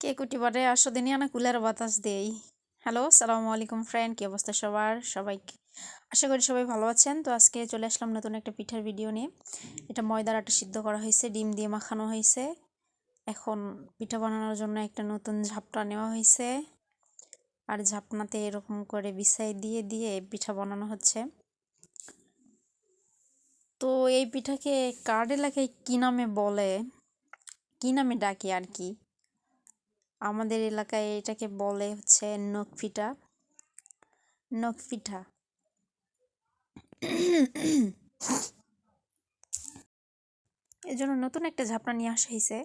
কে কুটি বারে আসো দিনই আনা কুলের বাতাস দেই। হ্যালো সালামু আলাইকুম ফ্রেন্ড, কী অবস্থা সবার? সবাইকে। আশা করি সবাই ভালো আছেন। তো আজকে চলে আসলাম নতুন একটা পিঠার ভিডিও নিয়ে। এটা ময়দার আটা সিদ্ধ করা হয়েছে, ডিম দিয়ে মাখানো হয়েছে। এখন পিঠা বানানোর জন্য একটা নতুন ঝাপটা নেওয়া হয়েছে। আর ঝাপনাতে এরকম করে বিছাই দিয়ে দিয়ে পিঠা বানানো হচ্ছে। তো এই পিঠাকে কার এলাকায় কী নামে বলে? কী নামে ডাকে আর কি? আমাদের এলাকায় এটাকে বলে হচ্ছে নখ পিঠা এই জন্য নতুন একটা ঝাপনা নিয়ে আসা হয়েছে।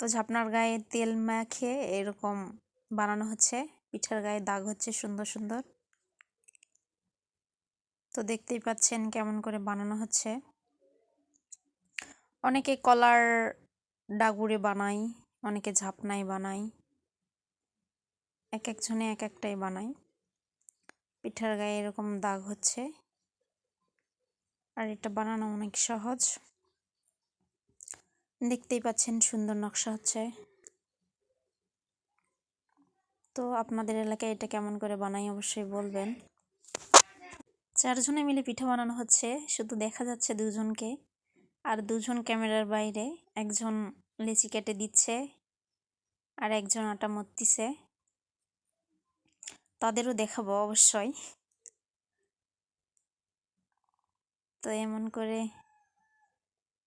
তো ঝাপনার গায়ে তেল মাখে এরকম বানানো হচ্ছে। পিঠার গায়ে দাগ হচ্ছে সুন্দর সুন্দর। তো দেখতেই পাচ্ছেন কেমন করে বানানো হচ্ছে। অনেকে কলার ডাগুরে বানায়। অনেকে ঝাপনাই বানায়। এক একজনে এক একটাই বানায়। পিঠার গায়ে এরকম দাগ হচ্ছে। আর এটা বানানো অনেক সহজ। দেখতেই পাচ্ছেন সুন্দর নকশা হচ্ছে। তো আপনাদের এলাকায় এটা কেমন করে বানাই অবশ্যই বলবেন। চারজনে মিলে পিঠা বানানো হচ্ছে। শুধু দেখা যাচ্ছে দুজনকে। আর দুজন ক্যামেরার বাইরে, একজন লেচি কেটে দিচ্ছে আর একজন আটা মত্তিছে তাদেরও দেখাবো অবশ্যই। তো এমন করে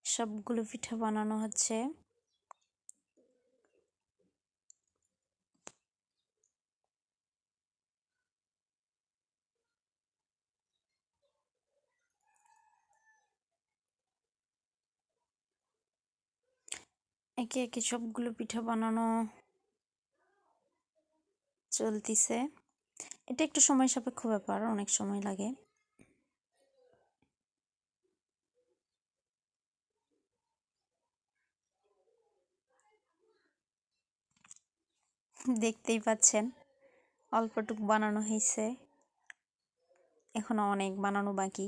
সবগুলো পিঠা বানানো হচ্ছে। একে একে সবগুলো পিঠা বানানো চলতিছে। এটা একটু সময় সাপেক্ষ ব্যাপার, অনেক সময় লাগে। দেখতেই পাচ্ছেন, অল্পটুক বানানো হয়েছে এখনও অনেক বানানো বাকি।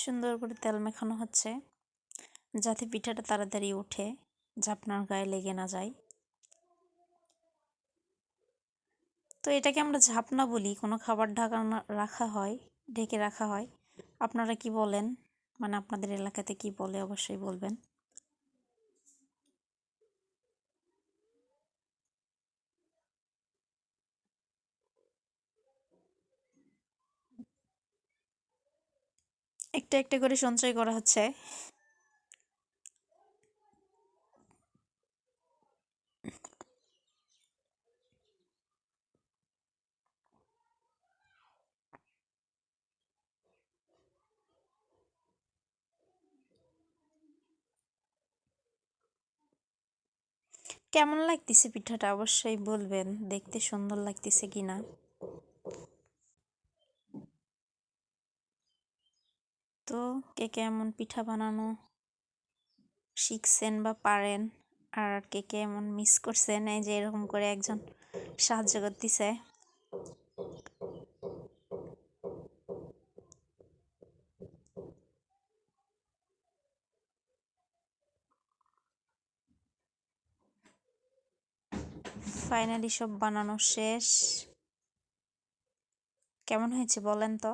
সুন্দর করে তেল মেখানো হচ্ছে, যাতে পিঠাটা তাড়াতাড়ি উঠে ঝাপনার গায়ে লেগে না যায়। তো এটাকে আমরা ঝাপনা বলি, কোনো খাবার ঢাকা রাখা হয়, ঢেকে রাখা হয়। আপনারা কি বলেন? মানে আপনাদের এলাকাতে কি বলে? অবশ্যই বলবেন। একটা একটা করে সঞ্চয় করা হচ্ছে। কেমন লাগতেছে পিঠাটা? অবশ্যই বলবেন। দেখতে সুন্দর লাগতেছে কিনা? তো কে কেমন পিঠা বানানো শিখছেন বা পারেন? আর কে কে এমন মিস করছেন? এই যে এরকম করে একজন সাহায্য করতেছে। ফাইনালি সব বানানো শেষ। কেমন হয়েছে বলেন তো?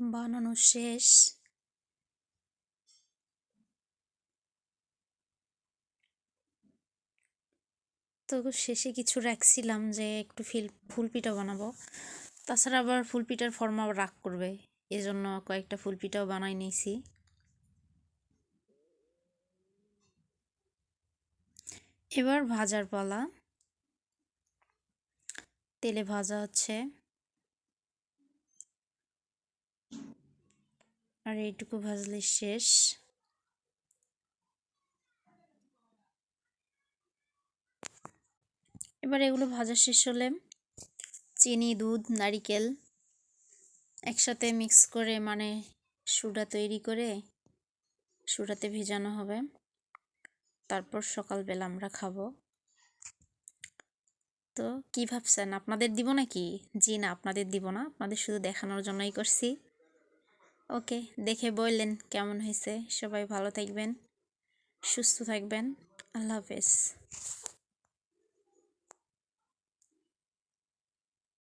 বানানো শেষ। তো শেষে কিছু রাখছিলাম যে একটু ফিল, ফুল পিঠা বানাবো। তাছাড়া আবার ফুল পিঠার ফর্ম আবার রাগ করবে। এজন্য কয়েকটা ফুল পিঠাও বানাই নিয়েছি। এবার ভাজার পালা। তেলে ভাজা হচ্ছে। আর এইটুকু ভাজলে শেষ। এবার এগুলো ভাজা শেষ হলে চিনি, দুধ, নারিকেল একসাথে মিক্স করে মানে সুডা তৈরি করে সুডাতে ভেজানো হবে। তারপর সকালবেলা আমরা খাব। তো কি ভাবছেন? আপনাদের দিব নাকি? জি না, আপনাদের দিব না। আপনাদের শুধু দেখানোর জন্যই করছি। ওকে দেখে বললেন কেমন হয়েছে? সবাই ভালো থাকবেন সুস্থ থাকবেন আল্লাহ হাফেজ।